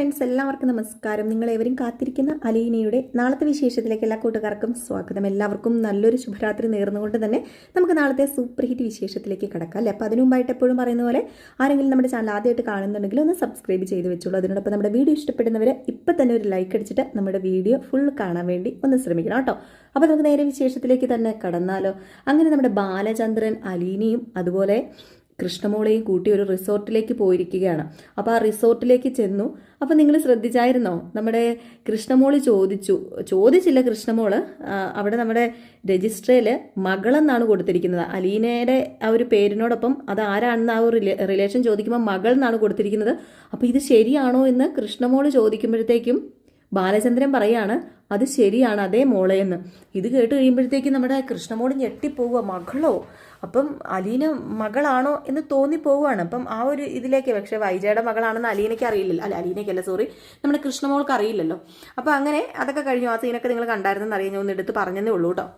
Friends എല്ലാവർക്കും നമസ്കാരം. നിങ്ങൾ ഏവരും കാത്തിരിക്കുന്ന അലീനയുടെ നാളത്തെ വിശേഷത്തിലേക്ക് എല്ലാ കൂട്ടുകാർക്കും സ്വാഗതം. എല്ലാവർക്കും നല്ലൊരു ശുഭരാത്രി നേർന്നുകൊണ്ട് തന്നെ നമുക്ക് നാളത്തെ സൂപ്പർ ഹിറ്റ് വിശേഷത്തിലേക്ക് കിടക്കാം അല്ലേ? അപ്പോൾ അതിനു മുമ്പായിട്ട് എപ്പോഴും പറയുന്ന പോലെ ആരെങ്കിലും നമ്മുടെ ചാനൽ ആദ്യമായിട്ട് കാണുന്നുണ്ടെങ്കിൽ ഒന്ന് സബ്സ്ക്രൈബ് ചെയ്ത് വെച്ചോളൂ. അതിനോടൊപ്പം നമ്മുടെ വീഡിയോ ഇഷ്ടപ്പെടുന്നവർ ഇപ്പം തന്നെ ഒരു ലൈക്ക് അടിച്ചിട്ട് നമ്മുടെ വീഡിയോ ഫുൾ കാണാൻ വേണ്ടി ഒന്ന് ശ്രമിക്കണം കേട്ടോ. അപ്പോൾ നമുക്ക് നേരെ വിശേഷത്തിലേക്ക് തന്നെ കടന്നാലോ. അങ്ങനെ നമ്മുടെ ബാലചന്ദ്രൻ അലീനയും അതുപോലെ കൃഷ്ണമോളെയും കൂട്ടി ഒരു റിസോർട്ടിലേക്ക് പോയിരിക്കുകയാണ്. അപ്പോൾ ആ റിസോർട്ടിലേക്ക് ചെന്നു. അപ്പോൾ നിങ്ങൾ ശ്രദ്ധിച്ചായിരുന്നോ? നമ്മുടെ കൃഷ്ണമോൾ ചോദിച്ചു. ചോദിച്ചില്ല കൃഷ്ണമോൾ. അവിടെ നമ്മുടെ രജിസ്ട്രയിൽ മകളെന്നാണ് കൊടുത്തിരിക്കുന്നത്. അലീനയുടെ ആ ഒരു പേരിനോടൊപ്പം അത് ആരാണെന്ന് ആ ഒരു റിലേഷൻ ചോദിക്കുമ്പോൾ മകൾ എന്നാണ് കൊടുത്തിരിക്കുന്നത്. അപ്പോൾ ഇത് ശരിയാണോ എന്ന് കൃഷ്ണമോൾ ചോദിക്കുമ്പോഴത്തേക്കും ബാലചന്ദ്രൻ പറയാണ് അത് ശരിയാണ് അതേ മോളെ എന്ന്. ഇത് കേട്ട് കഴിയുമ്പോഴത്തേക്കും നമ്മുടെ കൃഷ്ണമോട് ഞെട്ടിപ്പോവുക മകളോ? അപ്പം അലീന മകളാണോ? എന്ന് തോന്നിപ്പോവുകയാണ് അപ്പം ആ ഒരു ഇതിലേക്ക് പക്ഷെ വൈജയുടെ മകളാണെന്ന് അലീനയ്ക്ക് അറിയില്ലല്ലോ. അല്ല അലീനയ്ക്കല്ല സോറി നമ്മുടെ കൃഷ്ണമോൾക്ക് അറിയില്ലല്ലോ. അപ്പം അങ്ങനെ അതൊക്കെ കഴിഞ്ഞു. ആ സീനൊക്കെ നിങ്ങൾ കണ്ടായിരുന്നെന്ന് അറിയാൻ ഒന്ന് എടുത്ത് പറഞ്ഞതേ ഉള്ളൂ കേട്ടോ.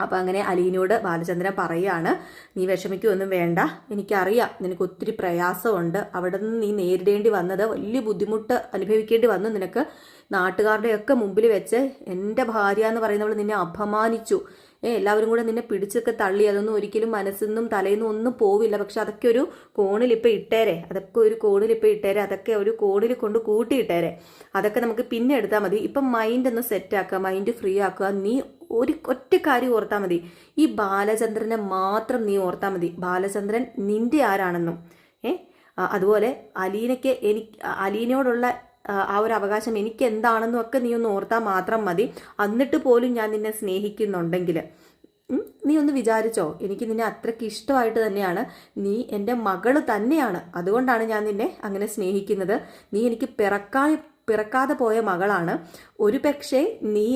അപ്പം അങ്ങനെ അലീനോട് ബാലചന്ദ്രൻ പറയുകയാണ് നീ വിഷമിക്കൊന്നും വേണ്ട. എനിക്കറിയാം നിനക്ക് ഒത്തിരി പ്രയാസമുണ്ട്. അവിടെ നിന്ന് നീ നേരിടേണ്ടി വന്നത് വലിയ ബുദ്ധിമുട്ട് അനുഭവിക്കേണ്ടി വന്നു നിനക്ക്. നാട്ടുകാരുടെയൊക്കെ മുമ്പിൽ വെച്ച് എന്റെ ഭാര്യ എന്ന് പറയുന്നവൾ നിന്നെ അപമാനിച്ചു. ഏ എല്ലാവരും കൂടെ നിന്നെ പിടിച്ചൊക്കെ തള്ളി. അതൊന്നും ഒരിക്കലും മനസ്സിൽ നിന്നും തലയിൽ നിന്നും ഒന്നും പോവില്ല. പക്ഷെ അതൊക്കെ ഒരു കോണിൽ ഇപ്പം ഇട്ടേരെ. അതൊക്കെ ഒരു കോണിൽ ഇപ്പം ഇട്ടേരെ. അതൊക്കെ ഒരു കോണിൽ കൊണ്ട് കൂട്ടിയിട്ടേരെ. അതൊക്കെ നമുക്ക് പിന്നെ എടുത്താൽ മതി. ഇപ്പം മൈൻഡ് ഒന്ന് സെറ്റ് ആക്കുക മൈൻഡ് ഫ്രീ ആക്കുക. നീ ഒരു ഒറ്റ കാര്യം ഓർത്താൽ മതി. ഈ ബാലചന്ദ്രനെ മാത്രം നീ ഓർത്താൽ മതി. ബാലചന്ദ്രൻ നിന്റെ ആരാണെന്നും. ഏ ആ, അതുപോലെ അലീനയ്ക്ക് എനിക്ക് അലീനയോടുള്ള ആ, ഒരു അവകാശം എനിക്ക് എന്താണെന്നും ഒക്കെ നീ ഒന്ന് ഓർത്താൽ മാത്രം മതി. എന്നിട്ട് പോലും ഞാൻ നിന്നെ സ്നേഹിക്കുന്നുണ്ടെങ്കിൽ. നീ ഒന്ന് വിചാരിച്ചോ എനിക്ക് നിന്നെ അത്രയ്ക്ക് ഇഷ്ടമായിട്ട് തന്നെയാണ്. നീ എന്റെ മകൾ തന്നെയാണ്. അതുകൊണ്ടാണ് ഞാൻ നിന്നെ അങ്ങനെ സ്നേഹിക്കുന്നത്. നീ എനിക്ക് പിറക്കാൻ പിറക്കാതെ പോയ മകളാണ്. ഒരു പക്ഷേ നീ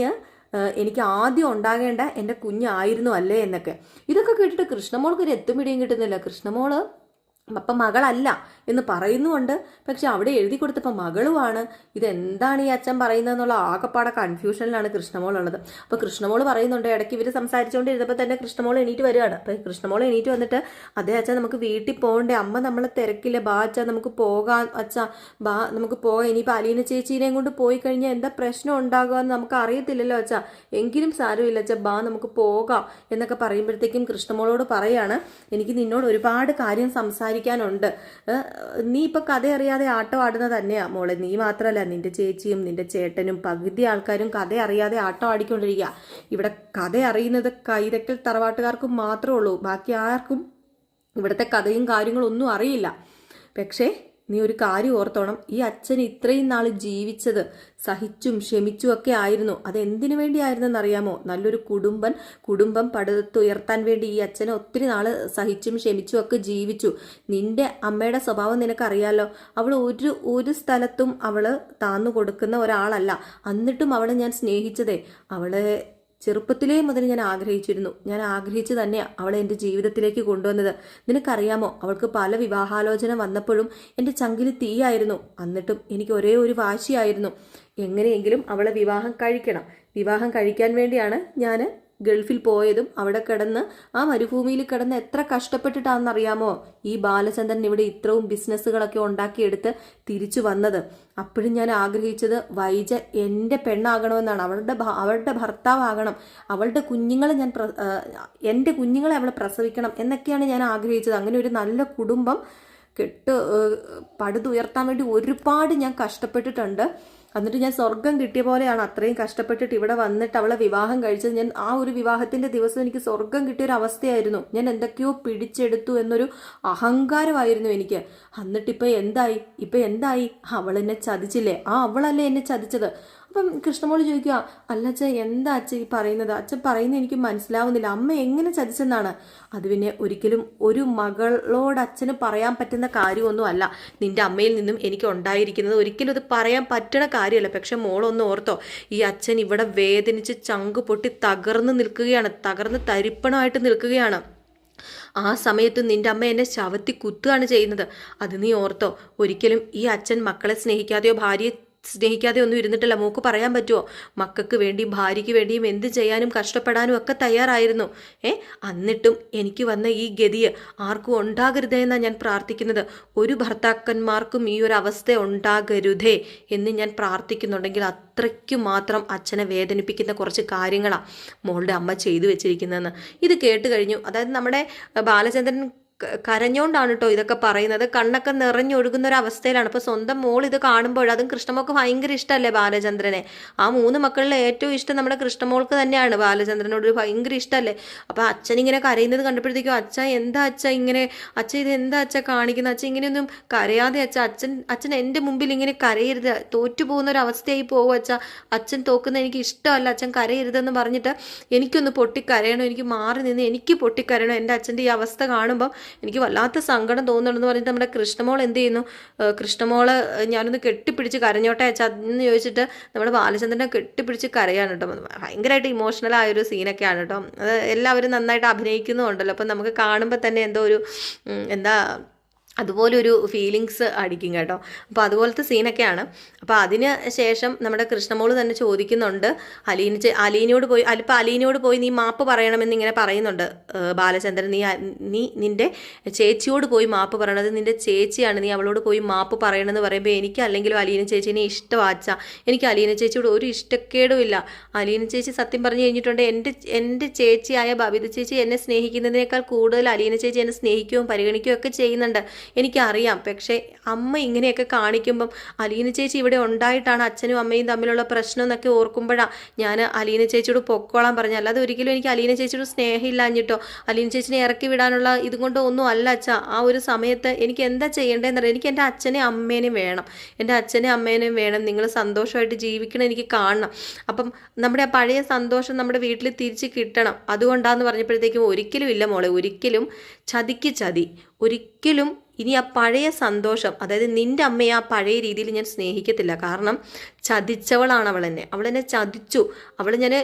എനിക്ക് ആദ്യം ഉണ്ടാകേണ്ട എന്റെ കുഞ്ഞായിരുന്നു അല്ലേ എന്നൊക്കെ. ഇതൊക്കെ കേട്ടിട്ട് കൃഷ്ണമോൾക്ക് ഒരു എത്തുമിടിയും കിട്ടുന്നില്ല. കൃഷ്ണമോൾ അപ്പം മകളല്ല എന്ന് പറയുന്നുമുണ്ട്. പക്ഷെ അവിടെ എഴുതി കൊടുത്തപ്പോൾ മകളുമാണ് ഇതെന്താണ് ഈ അച്ഛൻ പറയുന്നതെന്നുള്ള ആകപ്പാടെ കൺഫ്യൂഷനിലാണ് കൃഷ്ണമോൾ ഉള്ളത് അപ്പോൾ കൃഷ്ണമോൾ പറയുന്നുണ്ട് ഇടയ്ക്ക് ഇവർ സംസാരിച്ചുകൊണ്ട് ഇരുന്നപ്പോൾ തന്നെ കൃഷ്ണമോൾ എണീറ്റ് വരികയാണ്. അപ്പോൾ കൃഷ്ണമോൾ എണീറ്റ് വന്നിട്ട് അതേ അച്ഛൻ നമുക്ക് വീട്ടിൽ പോകണ്ടേ. അമ്മ നമ്മളെ തിരക്കില്ല. ബാ അച്ഛ നമുക്ക് പോകാം അച്ഛ. ബാ നമുക്ക് പോകാം. ഇനിയിപ്പോൾ അലീന ചേച്ചീനെയും കൊണ്ട് പോയി കഴിഞ്ഞാൽ എന്താ പ്രശ്നം ഉണ്ടാകുക എന്ന് നമുക്ക് അറിയത്തില്ലല്ലോ അച്ഛ. എങ്കിലും സാരമില്ല അച്ഛ. ബാ നമുക്ക് പോകാം. എന്നൊക്കെ പറയുമ്പോഴത്തേക്കും കൃഷ്ണമോളോട് പറയാണ് എനിക്ക് നിന്നോട് ഒരുപാട് കാര്യം സംസാരിക്കാനുണ്ട്. നീ ഇപ്പൊ കഥ അറിയാതെ ആട്ടം ആടുന്നത് തന്നെയാ മോളെ. നീ മാത്രമല്ല നിന്റെ ചേച്ചിയും നിന്റെ ചേട്ടനും പകുതി ആൾക്കാരും കഥ അറിയാതെ ആട്ടം ആടിക്കൊണ്ടിരിക്കുക ഇവിടെ കഥ അറിയുന്നത് കൈതക്കൽ തറവാട്ടുകാർക്കും മാത്രമേ ഉള്ളൂ. ബാക്കി ആർക്കും ഇവിടുത്തെ കഥയും കാര്യങ്ങളും ഒന്നും അറിയില്ല. പക്ഷേ നീ ഒരു കാര്യം ഓർത്തോണം. ഈ അച്ഛൻ ഇത്രയും നാൾ ജീവിച്ചത് സഹിച്ചും ക്ഷമിച്ചും ഒക്കെ ആയിരുന്നു. അത് എന്തിനു വേണ്ടിയായിരുന്നെന്ന് അറിയാമോ നല്ലൊരു കുടുംബൻ കുടുംബം പടുത്തുയർത്താൻ വേണ്ടി ഈ അച്ഛനെ ഒത്തിരി നാൾ സഹിച്ചും ക്ഷമിച്ചും ഒക്കെ ജീവിച്ചു. നിന്റെ അമ്മയുടെ സ്വഭാവം നിനക്കറിയാലോ? അവൾ ഒരു ഒരു സ്ഥലത്തും അവൾ താന്നു കൊടുക്കുന്ന ഒരാളല്ല. എന്നിട്ടും അവളെ ഞാൻ സ്നേഹിച്ചതേ. അവളെ ചെറുപ്പത്തിലേ മുതൽ ഞാൻ ആഗ്രഹിച്ചിരുന്നു. ഞാൻ ആഗ്രഹിച്ചു തന്നെയാണ് അവളെ എന്റെ ജീവിതത്തിലേക്ക് കൊണ്ടുവന്നത്. നിനക്കറിയാമോ അവൾക്ക് പല വിവാഹാലോചന വന്നപ്പോഴും എന്റെ ചങ്കിൽ തീയായിരുന്നു. എന്നിട്ടും എനിക്ക് ഒരേ ഒരു വാശിയായിരുന്നു. എങ്ങനെയെങ്കിലും അവളെ വിവാഹം കഴിക്കണം. വിവാഹം കഴിക്കാൻ വേണ്ടിയാണ് ഞാൻ ഗൾഫിൽ പോയതും അവിടെ കിടന്ന് ആ മരുഭൂമിയിൽ കിടന്ന് എത്ര കഷ്ടപ്പെട്ടിട്ടാണെന്നറിയാമോ? ഈ ബാലചന്ദ്രൻ ഇവിടെ ഇത്രയും ബിസിനസ്സുകളൊക്കെ ഉണ്ടാക്കിയെടുത്ത് തിരിച്ചു വന്നത്. അപ്പോഴും ഞാൻ ആഗ്രഹിച്ചത് വൈജ എന്റെ പെണ്ണാകണമെന്നാണ്. അവളുടെ അവളുടെ ഭർത്താവാകണം. അവളുടെ കുഞ്ഞുങ്ങളെ ഞാൻ എന്റെ കുഞ്ഞുങ്ങളെ അവളെ പ്രസവിക്കണം എന്നൊക്കെയാണ് ഞാൻ ആഗ്രഹിച്ചത്. അങ്ങനെ ഒരു നല്ല കുടുംബം കെട്ട് പടുതുയർത്താൻ വേണ്ടി ഒരുപാട് ഞാൻ കഷ്ടപ്പെട്ടിട്ടുണ്ട്. എന്നിട്ട് ഞാൻ സ്വർഗം കിട്ടിയ പോലെയാണ് അത്രയും കഷ്ടപ്പെട്ടിട്ട് ഇവിടെ വന്നിട്ട് അവളെ വിവാഹം കഴിച്ചത്. ഞാൻ ആ ഒരു വിവാഹത്തിന്റെ ദിവസം എനിക്ക് സ്വർഗം കിട്ടിയ ഒരു അവസ്ഥയായിരുന്നു. ഞാൻ എന്തൊക്കെയോ പിടിച്ചെടുത്തു എന്നൊരു അഹങ്കാരമായിരുന്നു എനിക്ക്. എന്നിട്ടിപ്പോൾ എന്തായി? ഇപ്പം എന്തായി? അവൾ എന്നെ ചതിച്ചില്ലേ? ആ അവളല്ലേ എന്നെ ചതിച്ചത്? അപ്പം കൃഷ്ണമോൾ ചോദിക്കുക അല്ല അച്ഛ എന്താ അച്ഛ ഈ പറയുന്നത്? അച്ഛൻ പറയുന്നത് എനിക്ക് മനസ്സിലാവുന്നില്ല. അമ്മ എങ്ങനെ ചതിച്ചെന്നാണ്? അത് പിന്നെ ഒരിക്കലും ഒരു മകളോട് അച്ഛന് പറയാൻ പറ്റുന്ന കാര്യമൊന്നും അല്ല. നിന്റെ അമ്മയിൽ നിന്നും എനിക്ക് ഉണ്ടായിരിക്കുന്നത് ഒരിക്കലും അത് പറയാൻ പറ്റണ കാര്യമല്ല. പക്ഷെ മോളൊന്ന് ഓർത്തോ ഈ അച്ഛൻ ഇവിടെ വേദനിച്ച് ചങ്ക് പൊട്ടി തകർന്ന് നിൽക്കുകയാണ്. തകർന്ന് തരിപ്പണമായിട്ട് നിൽക്കുകയാണ്. ആ സമയത്ത് നിന്റെ അമ്മ എന്നെ ശവത്തി കുത്തുകയാണ് ചെയ്യുന്നത്. അത് നീ ഓർത്തോ ഒരിക്കലും ഈ അച്ഛൻ മക്കളെ സ്നേഹിക്കാതെയോ ഭാര്യയെ സ്നേഹിക്കാതെ ഒന്നും ഇരുന്നിട്ടില്ല. മോക്ക് പറയാൻ പറ്റുമോ മക്കൾക്ക് വേണ്ടിയും ഭാര്യയ്ക്ക് വേണ്ടിയും എന്ത് ചെയ്യാനും കഷ്ടപ്പെടാനും ഒക്കെ തയ്യാറായിരുന്നു. ഏ എന്നിട്ടും എനിക്ക് വന്ന ഈ ഗതി ആർക്കും ഉണ്ടാകരുതേ ഞാൻ പ്രാർത്ഥിക്കുന്നത്. ഒരു ഭർത്താക്കന്മാർക്കും ഈ ഒരു അവസ്ഥ ഉണ്ടാകരുതേ എന്ന് ഞാൻ പ്രാർത്ഥിക്കുന്നുണ്ടെങ്കിൽ അത്രയ്ക്ക് മാത്രം അച്ഛനെ വേദനിപ്പിക്കുന്ന കുറച്ച് കാര്യങ്ങളാണ് മോളുടെ അമ്മ ചെയ്തു വെച്ചിരിക്കുന്നതെന്ന്. ഇത് കേട്ട് കഴിഞ്ഞു. അതായത് നമ്മുടെ ബാലചന്ദ്രൻ കരഞ്ഞോണ്ടാണ് കേട്ടോ ഇതൊക്കെ പറയുന്നത്. കണ്ണൊക്കെ നിറഞ്ഞൊഴുകുന്ന ഒരു അവസ്ഥയിലാണ് അപ്പോൾ സ്വന്തം മോൾ ഇത് കാണുമ്പോൾ അതും കൃഷ്ണമോൾക്ക് ഭയങ്കര ഇഷ്ടമല്ലേ ബാലചന്ദ്രനെ? ആ മൂന്ന് മക്കളിൽ ഏറ്റവും ഇഷ്ടം നമ്മുടെ കൃഷ്ണമോൾക്ക് തന്നെയാണ് ബാലചന്ദ്രനോട് ഭയങ്കര ഇഷ്ടമല്ലേ അപ്പോൾ അച്ഛൻ ഇങ്ങനെ കരയുന്നത് കണ്ടപ്പോഴത്തേക്കും അച്ഛ എന്താ അച്ഛ ഇങ്ങനെ? അച്ഛ ഇത് എന്താ അച്ഛ കാണിക്കുന്നത് അച്ഛൻ ഇങ്ങനെയൊന്നും കരയാതെ അച്ഛ അച്ഛൻ അച്ഛൻ എന്റെ മുമ്പിൽ ഇങ്ങനെ കരയരുത്. തോറ്റു പോകുന്ന ഒരു അവസ്ഥയായി പോകും അച്ഛ. അച്ഛൻ തോക്കുന്ന എനിക്ക് ഇഷ്ടമല്ല. അച്ഛൻ കരയരുതെന്ന് പറഞ്ഞിട്ട് എനിക്കൊന്ന് പൊട്ടിക്കരയണം. എനിക്ക് മാറി നിന്ന് എനിക്ക് പൊട്ടിക്കരയണം. എന്റെ അച്ഛന്റെ ഈ അവസ്ഥ കാണുമ്പം എനിക്ക് വല്ലാത്ത സങ്കടം തോന്നുന്നുണ്ടെന്ന് പറഞ്ഞിട്ട് നമ്മുടെ കൃഷ്ണമോൾ എന്ത് ചെയ്യുന്നു? കൃഷ്ണമോൾ ഞാനൊന്ന് കെട്ടിപ്പിടിച്ച് കരഞ്ഞോട്ടെ അച്ഛാ എന്ന് ചോദിച്ചിട്ട് നമ്മുടെ ബാലചന്ദ്രനെ കെട്ടിപ്പിടിച്ച് കരയാണ് കേട്ടോ. ഭയങ്കരമായിട്ട് ഇമോഷണൽ ആയൊരു സീനൊക്കെയാണ് കേട്ടോ. അത് എല്ലാവരും നന്നായിട്ട് അഭിനയിക്കുന്നുണ്ടല്ലോ അപ്പം നമുക്ക് കാണുമ്പോൾ തന്നെ എന്തോ ഒരു എന്താ അതുപോലെ ഒരു ഫീലിങ്സ് അടിക്കും കേട്ടോ. അപ്പോൾ അതുപോലത്തെ സീനൊക്കെയാണ് അപ്പോൾ അതിന് ശേഷം നമ്മുടെ കൃഷ്ണമോൾ തന്നെ ചോദിക്കുന്നുണ്ട് അലീന അലീനയോട് പോയി അല്പം അലീനയോട് പോയി നീ മാപ്പ് പറയണമെന്ന് ഇങ്ങനെ പറയുന്നുണ്ട് ബാലചന്ദ്രൻ. നീ നീ നിന്റെ ചേച്ചിയോട് പോയി മാപ്പ് പറയണത് നിന്റെ ചേച്ചിയാണ്. നീ അവളോട് പോയി മാപ്പ് പറയണമെന്ന് പറയുമ്പോൾ എനിക്ക് അല്ലെങ്കിലും അലീന ചേച്ചീനെ ഇഷ്ടമാച്ച എനിക്ക് അലീന ചേച്ചിയോട് ഒരു ഇഷ്ടക്കേടും ഇല്ല. അലീന ചേച്ചി സത്യം പറഞ്ഞു കഴിഞ്ഞിട്ടുണ്ട് എന്റെ എന്റെ ചേച്ചിയായ ബബിത ചേച്ചി എന്നെ സ്നേഹിക്കുന്നതിനേക്കാൾ കൂടുതൽ അലീന ചേച്ചി എന്നെ സ്നേഹിക്കുകയും പരിഗണിക്കുകയും ഒക്കെ ചെയ്യുന്നുണ്ട്. എനിക്കറിയാം. പക്ഷേ അമ്മ ഇങ്ങനെയൊക്കെ കാണിക്കുമ്പം അലീന ചേച്ചി ഇവിടെ ഉണ്ടായിട്ടാണ് അച്ഛനും അമ്മയും തമ്മിലുള്ള പ്രശ്നം എന്നൊക്കെ ഓർക്കുമ്പോഴാണ് ഞാൻ അലീന ചേച്ചിയോട് പൊക്കോളാൻ പറഞ്ഞു അല്ലാതെ ഒരിക്കലും എനിക്ക് അലീന ചേച്ചിയോട് സ്നേഹമില്ലാഞ്ഞിട്ടോ അലീന ചേച്ചിനെ ഇറക്കി വിടാനുള്ള ഇതുകൊണ്ട് ഒന്നും അല്ല അച്ഛ. ആ ഒരു സമയത്ത് എനിക്ക് എന്താ ചെയ്യേണ്ടതെന്നറിയാം. എനിക്ക് എന്റെ അച്ഛനെ അമ്മേനെയും വേണം. എന്റെ അച്ഛനെയും അമ്മേനെയും വേണം. നിങ്ങൾ സന്തോഷമായിട്ട് ജീവിക്കണം എനിക്ക് കാണണം. അപ്പം നമ്മുടെ ആ പഴയ സന്തോഷം നമ്മുടെ വീട്ടിൽ തിരിച്ച് കിട്ടണം. അതുകൊണ്ടാന്ന് പറഞ്ഞപ്പോഴത്തേക്കും ഒരിക്കലും ഇല്ല മോളെ. ഒരിക്കലും ചതിക്ക് ചതി. ഒരിക്കലും ഇനി ആ പഴയ സന്തോഷം അതായത് നിന്റെ അമ്മയെ ആ പഴയ രീതിയിൽ ഞാൻ സ്നേഹിക്കത്തില്ല. കാരണം ചതിച്ചവളാണ് അവൾ എന്നെ. അവൾ എന്നെ ചതിച്ചു. അവൾ ഞാൻ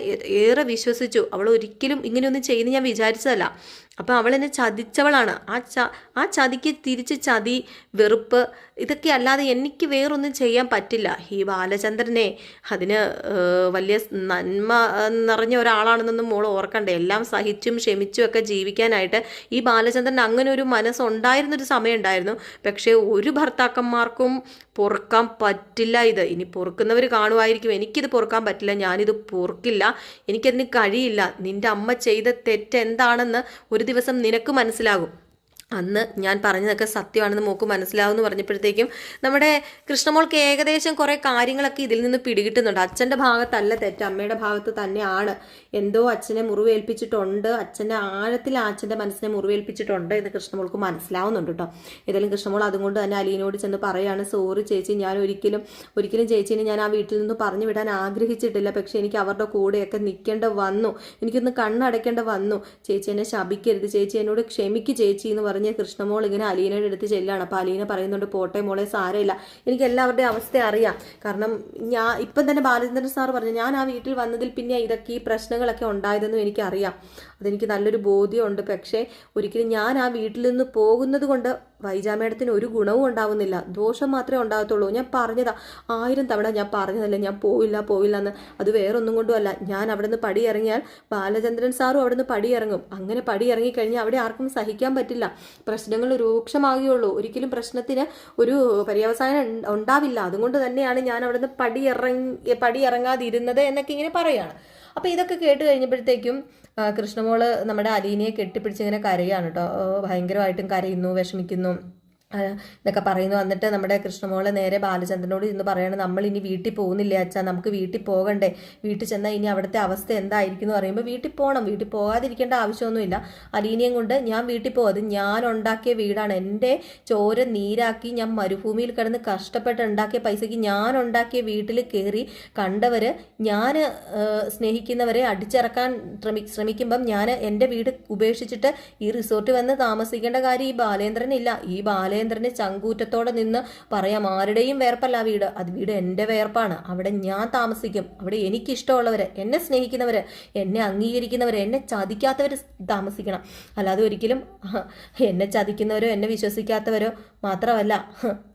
ഏറെ വിശ്വസിച്ചു. അവൾ ഒരിക്കലും ഇങ്ങനെയൊന്നും ചെയ്യുന്ന ഞാൻ വിചാരിച്ചതല്ല. അപ്പം അവൾ എന്നെ ചതിച്ചവളാണ്. ആ ച ആ ചതിക്ക് തിരിച്ച് ചതി വെറുപ്പ് ഇതൊക്കെ അല്ലാതെ എനിക്ക് വേറൊന്നും ചെയ്യാൻ പറ്റില്ല. ഈ ബാലചന്ദ്രനെ അതിന് വലിയ നന്മ നിറഞ്ഞ ഒരാളാണെന്നൊന്നും മോൾ ഓർക്കണ്ടേ. എല്ലാം സഹിച്ചും ക്ഷമിച്ചും ഒക്കെ ജീവിക്കാനായിട്ട് ഈ ബാലചന്ദ്രൻ അങ്ങനെ ഒരു മനസ്സുണ്ടായിരുന്നൊരു സമയം ഉണ്ടായിരുന്നു പക്ഷേ ഒരു ഭർത്താക്കന്മാർക്കും പൊറുക്കാൻ പറ്റില്ല ഇത്. ഇനി പൊറുക്കുന്നവർ കാണുമായിരിക്കും. എനിക്കിത് പൊറുക്കാൻ പറ്റില്ല. ഞാനിത് പൊറുക്കില്ല. എനിക്കതിന് കഴിയില്ല. നിന്റെ അമ്മ ചെയ്ത തെറ്റ് എന്താണെന്ന് ഒരു ദിവസം നിനക്ക് മനസ്സിലാകും. അന്ന് ഞാൻ പറഞ്ഞതൊക്കെ സത്യമാണെന്ന് മോക്ക് മനസ്സിലാവുമെന്ന് പറഞ്ഞപ്പോഴത്തേക്കും നമ്മുടെ കൃഷ്ണമോൾക്ക് ഏകദേശം കുറേ കാര്യങ്ങളൊക്കെ ഇതിൽ നിന്ന് പിടികിട്ടുന്നുണ്ട്. അച്ഛന്റെ ഭാഗത്തല്ല തെറ്റ് അമ്മയുടെ ഭാഗത്ത് തന്നെയാണ്. എന്തോ അച്ഛനെ മുറിവേൽപ്പിച്ചിട്ടുണ്ട്. അച്ഛന്റെ ആഴത്തിൽ അച്ഛന്റെ മനസ്സിനെ മുറിവേൽപ്പിച്ചിട്ടുണ്ട് എന്ന് കൃഷ്ണമോൾക്ക് മനസ്സിലാവുന്നുണ്ട് കേട്ടോ. ഏതായാലും കൃഷ്ണമോൾ അതുകൊണ്ട് തന്നെ അലീനോട് ചെന്ന് പറയാണ് സോറി ചേച്ചി ഞാൻ ഒരിക്കലും ഒരിക്കലും ചേച്ചീനെ ഞാൻ ആ വീട്ടിൽ നിന്ന് പറഞ്ഞു വിടാൻ ആഗ്രഹിച്ചിട്ടില്ല. പക്ഷേ എനിക്ക് അവരുടെ കൂടെയൊക്കെ നിൽക്കേണ്ട വന്നു. എനിക്കൊന്ന് കണ്ണടയ്ക്കേണ്ട വന്നു. ചേച്ചി എന്നെ ശപിക്കരുത്. ചേച്ചി എന്നോട് ക്ഷമിക്ക് ചേച്ചി എന്ന് പറഞ്ഞ് കൃഷ്ണമോൾ ഇങ്ങനെ അലീനയുടെ അടുത്ത് ചെല്ലാണ്. അപ്പോൾ അലീന പറയുന്നുണ്ട് പോട്ടെ മോളെ സാരമില്ല. എനിക്ക് എല്ലാവരുടെയും അവസ്ഥ അറിയാം. കാരണം ഞാൻ ഇപ്പം തന്നെ ബാലചന്ദ്രൻ സാർ പറഞ്ഞു ഞാൻ ആ വീട്ടിൽ വന്നതിൽ പിന്നെ ഇതൊക്കെ ഈ പ്രശ്നങ്ങളൊക്കെ ഉണ്ടായതെന്നും എനിക്കറിയാം. അതെനിക്ക് നല്ലൊരു ബോധ്യമുണ്ട്. പക്ഷേ ഒരിക്കലും ഞാൻ ആ വീട്ടിൽ നിന്ന് പോകുന്നത് കൊണ്ട് വൈജാമേടത്തിന് ഒരു ഗുണവും ഉണ്ടാവുന്നില്ല. ദോഷം മാത്രമേ ഉണ്ടാകത്തുള്ളൂ. ഞാൻ പറഞ്ഞതാ. ആയിരം തവണ ഞാൻ പറഞ്ഞതല്ല. ഞാൻ പോവില്ല പോവില്ല എന്ന്. അത് വേറൊന്നും കൊണ്ടുമല്ല. ഞാൻ അവിടെ നിന്ന് പടിയിറങ്ങിയാൽ ബാലചന്ദ്രൻ സാറും അവിടെ നിന്ന് പടിയിറങ്ങും. അങ്ങനെ പടിയിറങ്ങിക്കഴിഞ്ഞാൽ അവിടെ ആർക്കും സഹിക്കാൻ പറ്റില്ല. പ്രശ്നങ്ങൾ രൂക്ഷമാകുകയുള്ളൂ ഒരിക്കലും പ്രശ്നത്തിന് ഒരു പര്യവസാനം ഉണ്ടാവില്ല. അതുകൊണ്ട് തന്നെയാണ് ഞാൻ അവിടുന്ന് നിന്ന് പടി ഇറങ്ങി പടി ഇറങ്ങാതിരുന്നത് എന്നൊക്കെ ഇങ്ങനെ പറയുകയാണ് അപ്പോൾ ഇതൊക്കെ കേട്ട് കഴിഞ്ഞപ്പോഴത്തേക്കും കൃഷ്ണമോൾ നമ്മുടെ അലീനയെ കെട്ടിപ്പിടിച്ച് ഇങ്ങനെ കരയാണ് കേട്ടോ. ഭയങ്കരമായിട്ടും കരയുന്നു വിഷമിക്കുന്നു. ഇതൊക്കെ പറയുന്നു. എന്നിട്ട് നമ്മുടെ കൃഷ്ണമോൾ നേരെ ബാലചന്ദ്രനോട് ഇന്ന് പറയണം നമ്മൾ ഇനി വീട്ടിൽ പോകുന്നില്ലേ അച്ഛാ? നമുക്ക് വീട്ടിൽ പോകണ്ടേ? വീട്ടിൽ ചെന്നാൽ ഇനി അവിടുത്തെ അവസ്ഥ എന്തായിരിക്കും? എന്ന് പറയുമ്പോൾ വീട്ടിൽ പോകണം വീട്ടിൽ പോകാതിരിക്കേണ്ട ആവശ്യമൊന്നുമില്ല. അലീനയും കൊണ്ട് ഞാൻ വീട്ടിൽ പോകും അത് ഞാൻ ഉണ്ടാക്കിയ വീടാണ്. എന്റെ ചോര നീരാക്കി ഞാൻ മരുഭൂമിയിൽ കിടന്ന് കഷ്ടപ്പെട്ട് ഉണ്ടാക്കിയ പൈസയ്ക്ക് ഞാൻ ഉണ്ടാക്കിയ വീട്ടിൽ കയറി കണ്ടവർ ഞാൻ സ്നേഹിക്കുന്നവരെ അടിച്ചിറക്കാൻ ശ്രമി ശ്രമിക്കുമ്പം ഞാൻ എന്റെ വീട് ഉപേക്ഷിച്ചിട്ട് ഈ റിസോർട്ടിൽ വന്ന് താമസിക്കേണ്ട കാര്യം ഈ ബാലേന്ദ്രനില്ല. ഈ ബാലേന്ദ്രന് ചങ്കൂറ്റത്തോടെ നിന്ന് പറയാം ആരുടെയും വേർപ്പല്ല വീട്. അത് വീട് എന്റെ വേർപ്പാണ്. അവിടെ ഞാൻ താമസിക്കും. അവിടെ എനിക്കിഷ്ടമുള്ളവർ എന്നെ സ്നേഹിക്കുന്നവർ എന്നെ അംഗീകരിക്കുന്നവർ എന്നെ ചതിക്കാത്തവർ താമസിക്കണം. അല്ലാതെ ഒരിക്കലും എന്നെ ചതിക്കുന്നവരോ എന്നെ വിശ്വസിക്കാത്തവരോ മാത്രമല്ല.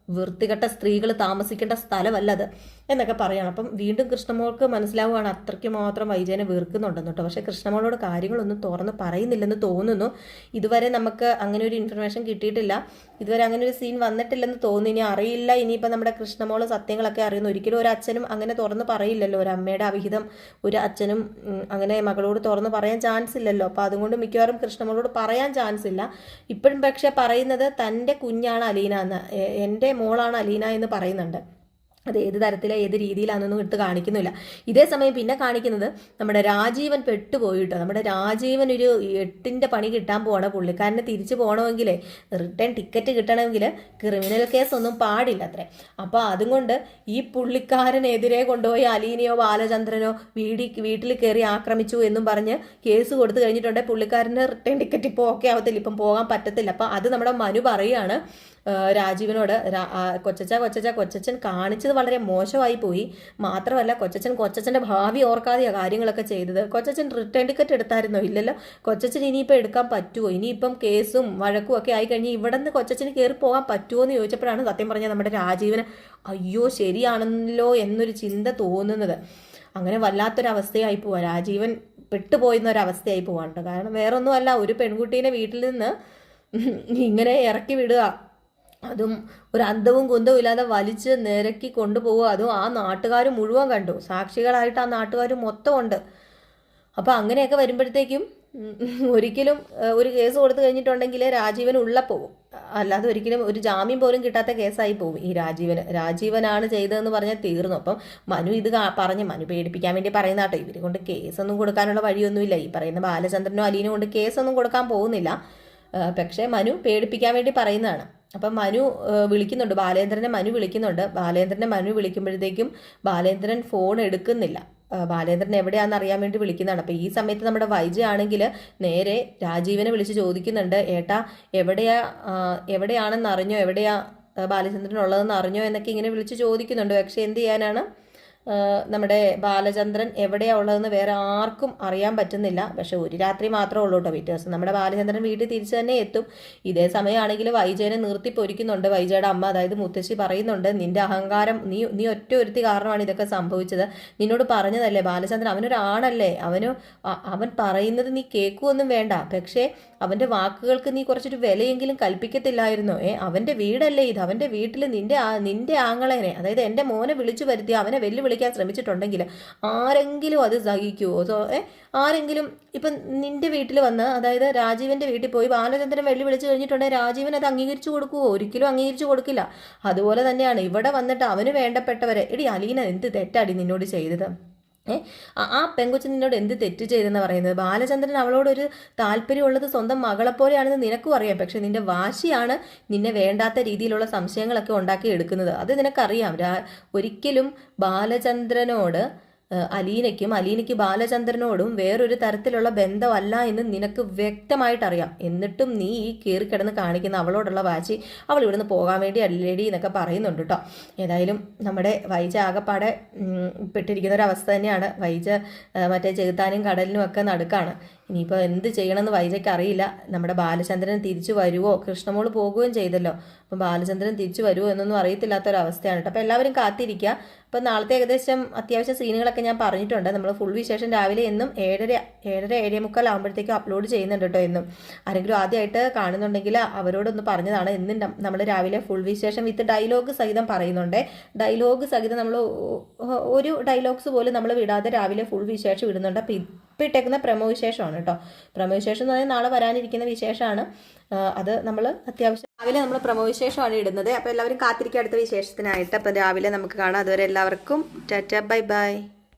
വൃത്തികെട്ട സ്ത്രീകൾ താമസിക്കേണ്ട സ്ഥലമല്ല അത് എന്നൊക്കെ പറയണം. അപ്പം വീണ്ടും കൃഷ്ണമോൾക്ക് മനസ്സിലാവുകയാണ് അത്രയ്ക്ക് മാത്രം വൈജയനെ വെറുക്കുന്നുണ്ടെന്ന് കേട്ടോ. പക്ഷേ കൃഷ്ണമോളോട് കാര്യങ്ങളൊന്നും തുറന്ന് പറയുന്നില്ലെന്ന് തോന്നുന്നു. ഇതുവരെ നമുക്ക് അങ്ങനെ ഒരു ഇൻഫർമേഷൻ കിട്ടിയിട്ടില്ല. ഇതുവരെ അങ്ങനെ ഒരു സീൻ വന്നിട്ടില്ലെന്ന് തോന്നുന്നു. ഇനി അറിയില്ല. ഇനിയിപ്പോൾ നമ്മുടെ കൃഷ്ണമോൾ സത്യങ്ങളൊക്കെ അറിയുന്നു. ഒരിക്കലും ഒരു അച്ഛനും അങ്ങനെ തുറന്ന് പറയില്ലല്ലോ. ഒരു അമ്മയുടെ അവിഹിതം ഒരു അച്ഛനും അങ്ങനെ മകളോട് തുറന്ന് പറയാൻ ചാൻസ് ഇല്ലല്ലോ. അപ്പോൾ അതുകൊണ്ട് മിക്കവാറും കൃഷ്ണമോളോട് പറയാൻ ചാൻസ് ഇല്ല. ഇപ്പോഴും പക്ഷേ പറയുന്നത് തന്റെ കുഞ്ഞാണ് അലീന എന്ന്. എന്റെ മോളാണ് അലീന എന്ന് പറയുന്നുണ്ട്. അത് ഏത് തരത്തിലെ ഏത് രീതിയിലാണെന്നൊന്നും എടുത്ത് കാണിക്കുന്നില്ല. ഇതേ സമയം പിന്നെ കാണിക്കുന്നത് നമ്മുടെ രാജീവൻ പെട്ടുപോയിട്ടോ നമ്മുടെ രാജീവൻ ഒരു എട്ടിന്റെ പണി കിട്ടാൻ പോവാണ് പുള്ളിക്കാരനെ തിരിച്ചു പോകണമെങ്കിൽ റിട്ടേൺ ടിക്കറ്റ് കിട്ടണമെങ്കിൽ ക്രിമിനൽ കേസ് ഒന്നും പാടില്ല അത്രേ അപ്പോൾ അതും കൊണ്ട് ഈ പുള്ളിക്കാരനെതിരെ കൊണ്ടുപോയി അലീനയോ ബാലചന്ദ്രനോ വീടി വീട്ടിൽ കയറി ആക്രമിച്ചു എന്നും പറഞ്ഞ് കേസ് കൊടുത്തു കഴിഞ്ഞിട്ടുണ്ടെങ്കിൽ പുള്ളിക്കാരന് റിട്ടേൺ ടിക്കറ്റ് ഇപ്പോൾ ഓക്കെ ആവത്തില്ല ഇപ്പം പോകാൻ പറ്റത്തില്ല. അപ്പോൾ അത് നമ്മുടെ മനു പറയുകയാണ്. രാജീവനോട് കൊച്ചച്ച കൊച്ചച്ച കൊച്ചച്ചൻ കാണിച്ചത് വളരെ മോശമായി പോയി. മാത്രമല്ല കൊച്ചച്ചൻ കൊച്ചച്ചന്റെ ഭാവി ഓർക്കാതെയാണ് കാര്യങ്ങളൊക്കെ ചെയ്തത്. കൊച്ചച്ചൻ റിട്ടേൺ ടിക്കറ്റ് എടുത്തായിരുന്നോ? ഇല്ലല്ലോ. കൊച്ചച്ചൻ ഇനിയിപ്പോൾ എടുക്കാൻ പറ്റുമോ ഇനിയിപ്പം കേസും വഴക്കും ഒക്കെ ആയി കഴിഞ്ഞ് ഇവിടെ നിന്ന് കൊച്ചച്ചന് കയറി പോകാൻ പറ്റുമോ എന്ന് ചോദിച്ചപ്പോഴാണ് സത്യം പറഞ്ഞാൽ നമ്മുടെ രാജീവന് അയ്യോ ശരിയാണല്ലോ എന്നൊരു ചിന്ത തോന്നുന്നത്. അങ്ങനെ വല്ലാത്തൊരവസ്ഥയായി പോവാ. രാജീവൻ പെട്ടുപോയിന്ന ഒരവസ്ഥയായി പോവാണ്ട് കാരണം വേറൊന്നുമല്ല ഒരു പെൺകുട്ടീനെ വീട്ടിൽ നിന്ന് ഇങ്ങനെ ഇറക്കി വിടുക. അതും ഒരു അന്തവും കുന്തവും ഇല്ലാതെ വലിച്ച് നിരക്കി കൊണ്ടുപോവുക. അതും ആ നാട്ടുകാർ മുഴുവൻ കണ്ടു. സാക്ഷികളായിട്ട് ആ നാട്ടുകാർ മൊത്തം ഉണ്ട് അപ്പോൾ അങ്ങനെയൊക്കെ വരുമ്പോഴത്തേക്കും ഒരിക്കലും ഒരു കേസ് കൊടുത്തു കഴിഞ്ഞിട്ടുണ്ടെങ്കിൽ രാജീവൻ ഉള്ള പോകും അല്ലാതെ ഒരിക്കലും ഒരു ജാമ്യം പോലും കിട്ടാത്ത കേസായി പോകും ഈ രാജീവന്. രാജീവനാണ് ചെയ്തതെന്ന് പറഞ്ഞാൽ തീർന്നു. അപ്പം മനു ഇത് പറഞ്ഞ് മനു പേടിപ്പിക്കാൻ വേണ്ടി പറയുന്ന കേട്ടോ. ഇവരെ കൊണ്ട് കേസൊന്നും കൊടുക്കാനുള്ള വഴിയൊന്നുമില്ല. ഈ പറയുന്ന ബാലചന്ദ്രനോ അലീനോ കൊണ്ട് കേസൊന്നും കൊടുക്കാൻ പോകുന്നില്ല. പക്ഷേ മനു പേടിപ്പിക്കാൻ വേണ്ടി പറയുന്നതാണ്. അപ്പം മനു വിളിക്കുന്നുണ്ട്. ബാലേന്ദ്രനെ മനു വിളിക്കുന്നുണ്ട്. ബാലേന്ദ്രനെ മനു വിളിക്കുമ്പോഴത്തേക്കും ബാലേന്ദ്രൻ ഫോൺ എടുക്കുന്നില്ല. ബാലേന്ദ്രൻ എവിടെയാണെന്ന് അറിയാൻ വേണ്ടി വിളിക്കുന്നതാണ്. അപ്പോൾ ഈ സമയത്ത് നമ്മുടെ വൈജ ആണെങ്കിൽ നേരെ രാജീവനെ വിളിച്ച് ചോദിക്കുന്നുണ്ട്. ഏട്ടാ എവിടെയാ എവിടെയാണെന്ന് അറിഞ്ഞോ? എവിടെയാ ബാലചന്ദ്രൻ ഉള്ളതെന്ന് അറിഞ്ഞോ? എന്നൊക്കെ ഇങ്ങനെ വിളിച്ച് ചോദിക്കുന്നുണ്ട്. പക്ഷേ എന്ത് ചെയ്യാനാണ്? നമ്മുടെ ബാലചന്ദ്രൻ എവിടെയാണ് ഉള്ളതെന്ന് വേറെ ആർക്കും അറിയാൻ പറ്റുന്നില്ല. പക്ഷെ ഒരു രാത്രി മാത്രമേ ഉള്ളൂ കേട്ടോ പിറ്റേ ദിവസം നമ്മുടെ ബാലചന്ദ്രൻ വീട്ടിൽ തിരിച്ചു തന്നെ എത്തും. ഇതേ സമയമാണെങ്കിൽ വൈജയനെ നിർത്തി പൊരിക്കുന്നുണ്ട് വൈജയുടെ അമ്മ. അതായത് മുത്തശ്ശി പറയുന്നുണ്ട് നിന്റെ അഹങ്കാരം നീ നീ ഒറ്റ ഒരുത്തി കാരണമാണ് ഇതൊക്കെ സംഭവിച്ചത്. നിന്നോട് പറഞ്ഞതല്ലേ ബാലചന്ദ്രൻ അവനൊരാണല്ലേ. അവന് അവൻ പറയുന്നത് നീ കേൾക്കുമൊന്നും വേണ്ട. പക്ഷേ അവന്റെ വാക്കുകൾക്ക് നീ കുറച്ചൊരു വിലയെങ്കിലും കൽപ്പിക്കത്തില്ലായിരുന്നോ? ഏ അവന്റെ വീടല്ലേ ഇത്? അവന്റെ വീട്ടിൽ നിന്റെ ആ- നിന്റെ ആങ്ങളേനെ അതായത് എന്റെ മോനെ വിളിച്ചു വരുത്തി അവനെ വെല്ലുവിളിക്കാൻ ശ്രമിച്ചിട്ടുണ്ടെങ്കിൽ ആരെങ്കിലും അത് സഹിക്കുമോ സോ ഏ ആരെങ്കിലും ഇപ്പം നിന്റെ വീട്ടിൽ വന്ന് അതായത് രാജീവന്റെ വീട്ടിൽ പോയി ബാലചന്ദ്രൻ വെല്ലുവിളിച്ച് കഴിഞ്ഞിട്ടുണ്ടെങ്കിൽ രാജീവൻ അത് അംഗീകരിച്ചു കൊടുക്കുമോ ഒരിക്കലും അംഗീകരിച്ചു കൊടുക്കില്ല. അതുപോലെ തന്നെയാണ് ഇവിടെ വന്നിട്ട് അവന് വേണ്ടപ്പെട്ടവരെ എടി അലീന എന്ത് തെറ്റാടി നിന്നോട് ചെയ്തത്? ആ- പെങ്കൊച്ച് നിന്നോട് എന്ത് തെറ്റ് ചെയ്തെന്ന് പറയുന്നത്? ബാലചന്ദ്രൻ അവളോടൊരു താല്പര്യമുള്ളത് സ്വന്തം മകളെപ്പോലെയാണെന്ന് നിനക്കും അറിയാം. പക്ഷെ നിന്റെ വാശിയാണ് നിന്നെ വേണ്ടാത്ത രീതിയിലുള്ള സംശയങ്ങളൊക്കെ ഉണ്ടാക്കി എടുക്കുന്നത്. അത് നിനക്കറിയാം. ഒരിക്കലും ബാലചന്ദ്രനോട് അലീനയ്ക്കും അലീനയ്ക്ക് ബാലചന്ദ്രനോടും വേറൊരു തരത്തിലുള്ള ബന്ധമല്ല എന്ന് നിനക്ക് വ്യക്തമായിട്ടറിയാം. എന്നിട്ടും നീ ഈ കയറിക്കിടന്ന് കാണിക്കുന്ന അവളോടുള്ള വാശി അവൾ ഇവിടുന്ന് പോകാൻ വേണ്ടി അല്ലേടി എന്നൊക്കെ പറയുന്നുണ്ട് കേട്ടോ ഏതായാലും നമ്മുടെ വൈജ ആകപ്പാടെ പെട്ടിരിക്കുന്ന ഒരു അവസ്ഥ തന്നെയാണ്. വൈജ മറ്റേ ചെകുത്താനും കടലിനും ഒക്കെ നടുക്കാണ്. ഇനിയിപ്പോൾ എന്ത് ചെയ്യണമെന്ന് വൈജയ്ക്ക് അറിയില്ല. നമ്മുടെ ബാലചന്ദ്രൻ തിരിച്ചു വരുമോ കൃഷ്ണമോൾ പോകുകയും ചെയ്തല്ലോ. അപ്പം ബാലചന്ദ്രൻ തിരിച്ചു വരുമോ എന്നൊന്നും അറിയത്തില്ലാത്തൊരവസ്ഥയാണ് കേട്ടോ അപ്പോൾ എല്ലാവരും കാത്തിരിക്കുക അപ്പം നാളത്തെ ഏകദേശം അത്യാവശ്യം സീനുകളൊക്കെ ഞാൻ പറഞ്ഞിട്ടുണ്ട്. നമ്മൾ ഫുൾ വിശേഷം രാവിലെ എന്നും ഏഴര ഏഴര ഏഴേ മുക്കാൽ ആകുമ്പോഴത്തേക്കും അപ്ലോഡ് ചെയ്യുന്നുണ്ട് കേട്ടോ എന്നും. ആരെങ്കിലും ആദ്യമായിട്ട് കാണുന്നുണ്ടെങ്കിൽ അവരോടൊന്ന് പറഞ്ഞതാണ്. എന്നും നമ്മൾ രാവിലെ ഫുൾ വിശേഷം വിത്ത് ഡയലോഗ് സഹിതം പറയുന്നുണ്ട്. ഡയലോഗ് സഹിതം നമ്മൾ ഒരു ഡയലോഗ്സ് പോലും നമ്മൾ വിടാതെ രാവിലെ ഫുൾ വിശേഷം ഇടുന്നുണ്ട്. അപ്പം ഇട്ടേക്കുന്ന പ്രമവിശേഷമാണ് കേട്ടോ. പ്രമവിശേഷം എന്ന് പറഞ്ഞാൽ നാളെ വരാനിരിക്കുന്ന വിശേഷമാണ്. അത് നമ്മൾ അത്യാവശ്യം രാവിലെ നമ്മൾ പ്രമവിശേഷമാണ് ഇടുന്നത്. അപ്പോൾ എല്ലാവരും കാത്തിരിക്കുക അടുത്ത വിശേഷത്തിനായിട്ട്. അപ്പോൾ രാവിലെ നമുക്ക് കാണാം. അതുവരെ എല്ലാവർക്കും ടാറ്റ ബൈ ബൈ.